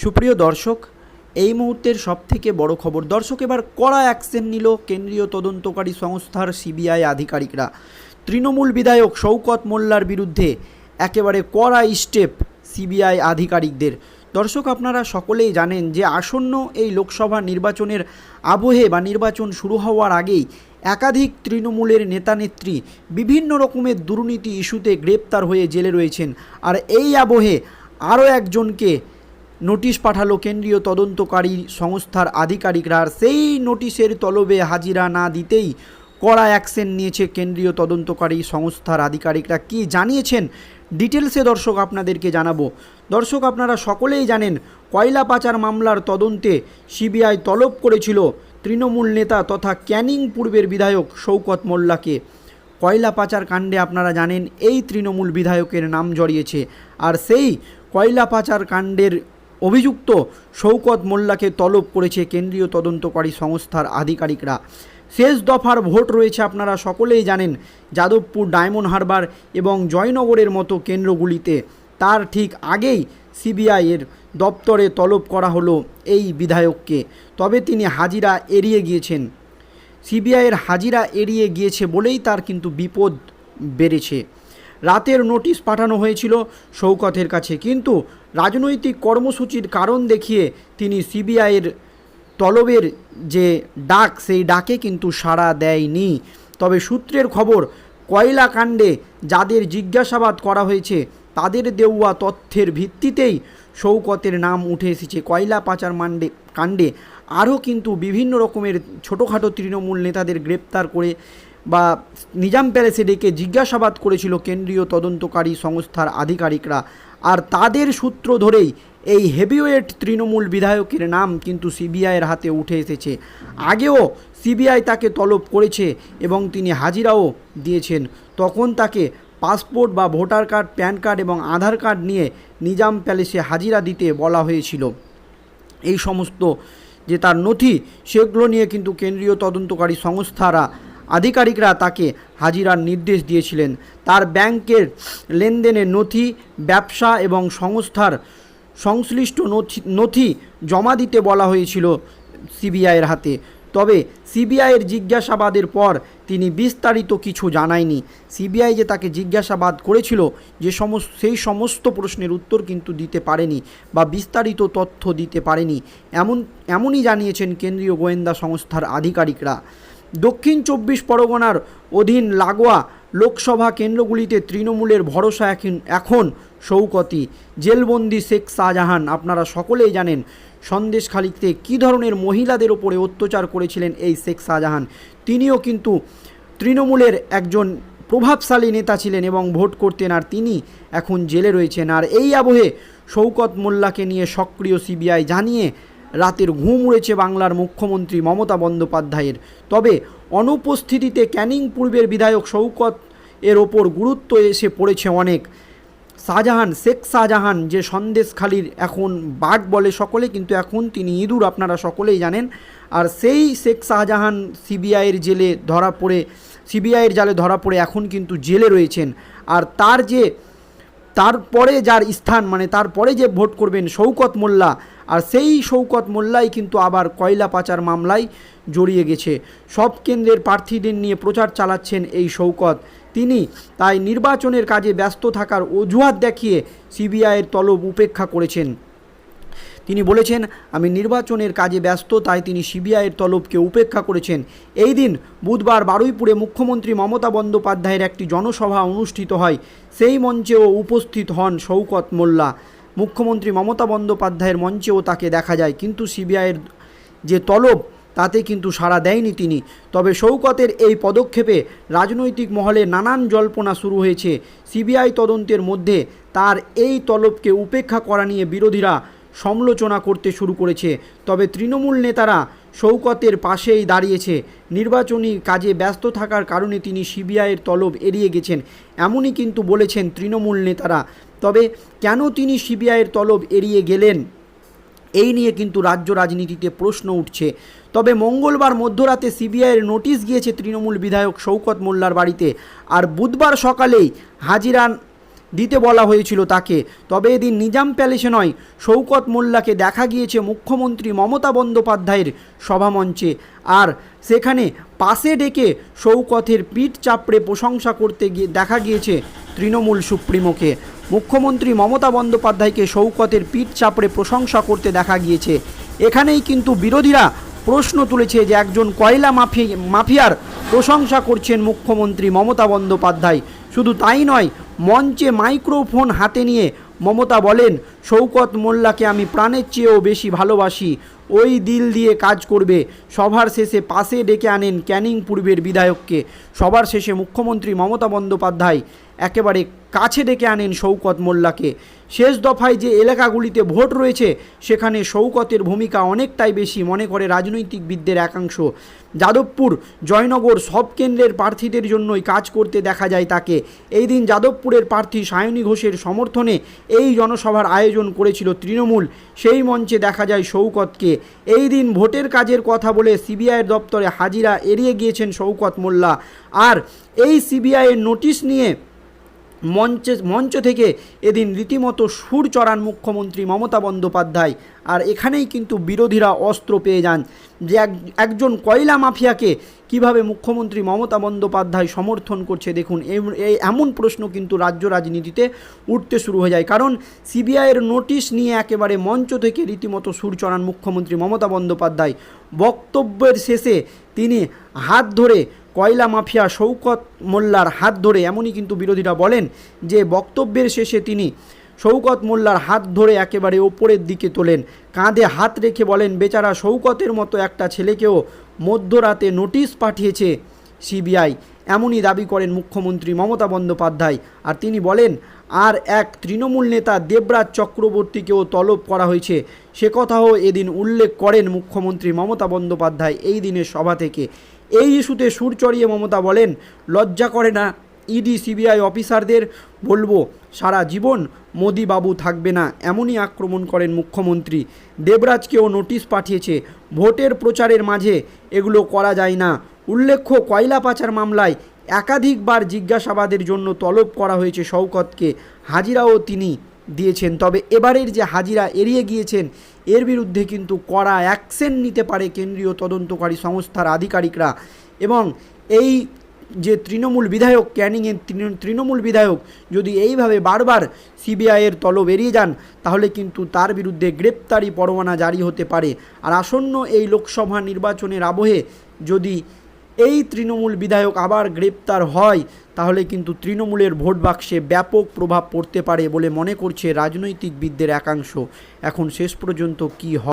সুপ্রিয় দর্শক, এই মুহূর্তের সবথেকে বড় খবর। দর্শক, এবার কড়া অ্যাকশন নিল কেন্দ্রীয় তদন্তকারী সংস্থার সিবিআই আধিকারিকরা। তৃণমূল বিধায়ক শওকত মোল্লার বিরুদ্ধে একেবারে কড়া স্টেপ সিবিআই আধিকারিকদের। দর্শক, আপনারা সকলেই জানেন যে আসন্ন এই লোকসভা নির্বাচনের আবহে বা নির্বাচন শুরু হওয়ার আগেই একাধিক তৃণমূলের নেতানেত্রী বিভিন্ন রকমের দুর্নীতি ইস্যুতে গ্রেপ্তার হয়ে জেলে রয়েছেন। আর এই আবহে আরও একজনকে নোটিশ পাঠালো কেন্দ্রীয় তদন্তকারী সংস্থার আধিকারিকরা। সেই নোটিশের তলবে হাজিরা না দিতেই কড়া অ্যাকশন নিয়েছে কেন্দ্রীয় তদন্তকারী সংস্থার আধিকারিকরা। কি জানিয়েছেন? ডিটেলসে দর্শক আপনাদেরকে জানাব। দর্শক, আপনারা সকলেই জানেন, কয়লা পাচার মামলার তদন্তে সিবিআই তলব করেছিল তৃণমূল নেতা তথা ক্যানিং পূর্বের বিধায়ক শওকত মোল্লাকে। কয়লা পাচার কাণ্ডে আপনারা জানেন, এই তৃণমূল বিধায়কের নাম জড়িয়েছে। আর সেই কয়লা পাচার কাণ্ডের অভিযুক্ত শৌকত মোল্লাকে তলব করেছে কেন্দ্রীয় তদন্তকারী সংস্থার আধিকারিকরা। শেষ দফার ভোট রয়েছে আপনারা সকলেই জানেন, যাদবপুর ডায়মন্ড হারবার এবং জয়নগরের মতো কেন্দ্রগুলিতে। তার ঠিক আগেই সিবিআইয়ের দপ্তরে তলব করা হলো এই বিধায়ককে। তবে তিনি হাজিরা এড়িয়ে গিয়েছেন। সিবিআইয়ের হাজিরা এড়িয়ে গিয়েছে বলেই তার কিন্তু বিপদ বেড়েছে। রাতের নোটিশ পাঠানো হয়েছিল শৌকতের কাছে, কিন্তু রাজনৈতিক কর্মসূচির কারণ দেখিয়ে তিনি সিবিআইয়ের তলবের যে ডাক, সেই ডাকে কিন্তু সাড়া দেয়নি। তবে সূত্রের খবর কয়লা কাণ্ডে যাদের জিজ্ঞাসাবাদ করা হয়েছে, তাদের দেওয়া তথ্যের ভিত্তিতেই শৌকতের নাম উঠে এসেছে। কয়লা পাচার মান্ডে, কাণ্ডে আরও কিন্তু বিভিন্ন রকমের ছোটোখাটো তৃণমূল নেতাদের গ্রেপ্তার করে বা নিজাম প্যালেসে ডেকে জিজ্ঞাসাবাদ করেছিল কেন্দ্রীয় তদন্তকারী সংস্থার আধিকারিকরা। আর তাদের সূত্র ধরেই এই হেভিওয়েট তৃণমূল বিধায়কের নাম কিন্তু সিবিআইয়ের হাতে উঠে এসেছে। আগেও সিবিআই তাকে তলব করেছে এবং তিনি হাজিরাও দিয়েছেন। তখন তাকে পাসপোর্ট বা ভোটার কার্ড, প্যান কার্ড এবং আধার কার্ড নিয়ে নিজাম প্যালেসে হাজিরা দিতে বলা হয়েছিল। এই সমস্ত যে তার নথি, সেগুলো নিয়ে কিন্তু কেন্দ্রীয় তদন্তকারী সংস্থারা আধিকারিকরা তাকে হাজিরার নির্দেশ দিয়েছিলেন। তার ব্যাংকের লেনদেনের নথি, ব্যবসা এবং সংস্থার সংশ্লিষ্ট নথি নথি জমা দিতে বলা হয়েছিল সিবিআইয়ের হাতে। তবে সিবিআইয়ের জিজ্ঞাসাবাদের পর তিনি বিস্তারিত কিছু জানায়নি। সিবিআই যে তাকে জিজ্ঞাসাবাদ করেছিল, যে সমস্ত, সেই সমস্ত প্রশ্নের উত্তর কিন্তু দিতে পারেনি বা বিস্তারিত তথ্য দিতে পারেনি। এমন, এমনই জানিয়েছেন কেন্দ্রীয় গোয়েন্দা সংস্থার আধিকারিকরা। দক্ষিণ চব্বিশ পরগনার অধীন লাগোয়া লোকসভা কেন্দ্রগুলিতে তৃণমূলের ভরসা এখন এখন শৌকতি জেলবন্দি শেখ শাহজাহান, আপনারা সকলেই জানেন সন্দেশখালিতে কী ধরনের মহিলাদের ওপরে অত্যাচার করেছিলেন এই শেখ শাহজাহান। তিনিও কিন্তু তৃণমূলের একজন প্রভাবশালী নেতা ছিলেন এবং ভোট করতেন আর তিনি এখন জেলে রয়েছেন। আর এই আবহে শৌকত মোল্লাকে নিয়ে সক্রিয় সিবিআই জানিয়ে রাতের ঘুম উড়েছে বাংলার মুখ্যমন্ত্রী মমতা বন্দ্যোপাধ্যায়ের। তবে অনুপস্থিতিতে ক্যানিং পূর্বের বিধায়ক শৌকত এর ওপর গুরুত্ব এসে পড়েছে অনেক। শাহজাহান, শেখ শাহজাহান যে সন্দেশখালির এখন বাঘ বলে সকলে, কিন্তু এখন তিনি ইঁদুর আপনারা সকলেই জানেন। আর সেই শেখ শাহজাহান সিবিআইয়ের জেলে ধরা পড়ে, সিবিআইয়ের জালে ধরা পড়ে এখন কিন্তু জেলে রয়েছেন। আর তার যে, তারপরে যার স্থান মানে তারপরে যে ভোট করবেন শৌকত মোল্লা আর সেই শৌকত মোল্লাই কিন্তু আবার কয়লা পাচার মামলায় জড়িয়ে গেছে। সব কেন্দ্রের প্রার্থীদের নিয়ে প্রচার চালাচ্ছেন এই শৌকত। তিনি তাই নির্বাচনের কাজে ব্যস্ত থাকার অজুহাত দেখিয়ে সিবিআইয়ের তলব উপেক্ষা করেছেন। তিনি বলেছেন, আমি নির্বাচনের কাজে ব্যস্ত, তাই তিনি সিবিআইয়ের তলবকে উপেক্ষা করেছেন। এই দিন বুধবার বারুইপুরে মুখ্যমন্ত্রী মমতা বন্দ্যোপাধ্যায়ের একটি জনসভা অনুষ্ঠিত হয়। সেই মঞ্চেও উপস্থিত হন শৌকত মোল্লা। মুখ্যমন্ত্রী মমতা বন্দ্যোপাধ্যায়ের মঞ্চেও তাকে দেখা যায়। কিন্তু সিবিআইয়ের যে তলব, তাতে কিন্তু সাড়া দেয়নি তিনি। তবে শৌকতের এই পদক্ষেপে রাজনৈতিক মহলে নানান জল্পনা শুরু হয়েছে। সিবিআই তদন্তের মধ্যে তার এই তলবকে উপেক্ষা করা নিয়ে বিরোধীরা সমালোচনা করতে শুরু করেছে। তবে তৃণমূল নেতারা শৌকতের পাশেই দাঁড়িয়েছে। নির্বাচনী কাজে ব্যস্ত থাকার কারণে তিনি সিবিআইয়ের তলব এড়িয়ে গেছেন। এমনই কিন্তু বলেছেন তৃণমূল নেতারা। তবে কেন তিনি সিবিআইয়ের তলব এড়িয়ে গেলেন? এই নিয়ে কিন্তু রাজ্য রাজনীতিতে প্রশ্ন উঠছে। তবে মঙ্গলবার মধ্যরাতে সিবিআইয়ের নোটিশ গিয়েছে তৃণমূল বিধায়ক শৌকত মোল্লার বাড়িতে। আর বুধবার সকালেই হাজিরা দিতে বলা হয়েছিল তাকে। তবে এদিন নিজাম প্যালেসে নয় শৌকত মোল্লাকে দেখা গিয়েছে মুখ্যমন্ত্রী মমতা বন্দ্যোপাধ্যায়ের সভামঞ্চে। আর সেখানে পাশে ডেকে শৌকতের পিঠ চাপড়ে প্রশংসা করতে গিয়ে দেখা গিয়েছে তৃণমূল সুপ্রিমোকে। মুখ্যমন্ত্রী মমতা বন্দ্যোপাধ্যায়কে শৌকতের পিঠ চাপড়ে প্রশংসা করতে দেখা গিয়েছে। এখানেই কিন্তু বিরোধীরা প্রশ্ন তুলেছে যে একজন কয়লা মাফি মাফিয়ার প্রশংসা করছেন মুখ্যমন্ত্রী মমতা বন্দ্যোপাধ্যায়। শুধু তাই নয়, মঞ্চে মাইক্রোফোন হাতে নিয়ে মমতা বলেন শৌকত মোল্লাকে আমি প্রাণের চেয়েও বেশি ভালোবাসি। ওই দিল দিয়ে কাজ করবে। সভার শেষে পাশে ডেকে আনেন ক্যানিং পূর্বের বিধায়ককে। সবার শেষে মুখ্যমন্ত্রী মমতা বন্দ্যোপাধ্যায় একেবারে কাছে ডেকে আনেন শৌকত মোল্লাকে। শেষ দফায় যে এলাকাগুলিতে ভোট রয়েছে, সেখানে শৌকতের ভূমিকা অনেকটাই বেশি মনে করে রাজনৈতিকবিদদের একাংশ। যাদবপুর জয়নগর সব কেন্দ্রের প্রার্থীদের জন্যই কাজ করতে দেখা যায় তাকে। এই দিন যাদবপুরের প্রার্থী সায়নী ঘোষের সমর্থনে এই জনসভার আয়োজন করেছিল তৃণমূল, সেই মঞ্চে দেখা যায় শৌকতকে এই দিন ভোটের কাজের কথা বলে সিবিআইয়ের দপ্তরে হাজিরা এড়িয়ে গিয়েছেন শৌকত মোল্লা। আর এই সিবিআইয়ের নোটিশ নিয়ে মঞ্চে মঞ্চ থেকে এদিন রীতিমতো সুর চড়ান মুখ্যমন্ত্রী মমতা বন্দ্যোপাধ্যায়। আর এখানেই কিন্তু বিরোধীরা অস্ত্র পেয়ে যান। যে এক, একজন কয়লা মাফিয়াকে কীভাবে মুখ্যমন্ত্রী মমতা বন্দ্যোপাধ্যায় সমর্থন করছে দেখুন এই এমন প্রশ্ন কিন্তু রাজ্য রাজনীতিতে উঠতে শুরু হয়ে যায়। কারণ সিবিআইয়ের নোটিশ নিয়ে একেবারে মঞ্চ থেকে রীতিমতো সুর চড়ান মুখ্যমন্ত্রী মমতা বন্দ্যোপাধ্যায়। বক্তব্যের শেষে তিনি হাত ধরে কয়লা মাফিয়া শৌকত মোল্লার হাত ধরে এমনই কিন্তু বিরোধীরা বলেন যে বক্তব্যের শেষে তিনি শৌকত মোল্লার হাত ধরে একেবারে ওপরের দিকে তোলেন, কাঁধে হাত রেখে বলেন, বেচারা শৌকতের মতো একটা ছেলেকেও মধ্যরাতে নোটিশ পাঠিয়েছে সিবিআই। এমনই দাবি করেন মুখ্যমন্ত্রী মমতা বন্দ্যোপাধ্যায়। আর তিনি বলেন আর এক তৃণমূল নেতা দেবরাজ চক্রবর্তীকেও তলব করা হয়েছে। সে কথাও এদিন উল্লেখ করেন মুখ্যমন্ত্রী মমতা বন্দ্যোপাধ্যায় এই দিনের সভা থেকে। এই ইস্যুতে সুর চড়িয়ে মমতা বলেন, লজ্জা করে না, ইডি, সিবিআই অফিসারদের বলব, সারা জীবন মোদি বাবু থাকবে না। এমনই আক্রমণ করেন মুখ্যমন্ত্রী। দেবরাজকেও নোটিশ পাঠিয়েছে, ভোটের প্রচারের মাঝে এগুলো করা যায় না। উল্লেখ্য, কয়লা পাচার মামলায় একাধিকবার জিজ্ঞাসাবাদের জন্য তলব করা হয়েছে শওকতকে। হাজিরাও তিনি দিয়েছেন। তবে এবারের যে হাজিরা এড়িয়ে গিয়েছেন, এর বিরুদ্ধে কিন্তু কড়া অ্যাকশন নিতে পারে কেন্দ্রীয় তদন্তকারী সংস্থার আধিকারিকরা এবং এই যে তৃণমূল বিধায়ক ক্যানিংয়ের তৃণ- তৃণমূল বিধায়ক যদি এইভাবে বারবার সিবিআইয়ের তলব এড়িয়ে যান, তাহলে কিন্তু তার বিরুদ্ধে গ্রেপ্তারি পরোয়ানা জারি হতে পারে। আর আসন্ন এই লোকসভা নির্বাচনের আবহে যদি এই তৃণমূল বিধায়ক আবার গ্রেপ্তার হয়, তাহলে কিন্তু তৃণমূলের ভোট বাক্সে ব্যাপক প্রভাব পড়তে পারে বলে মনে করছে রাজনৈতিকবিদদের একাংশ। এখন শেষ পর্যন্ত কী হয়?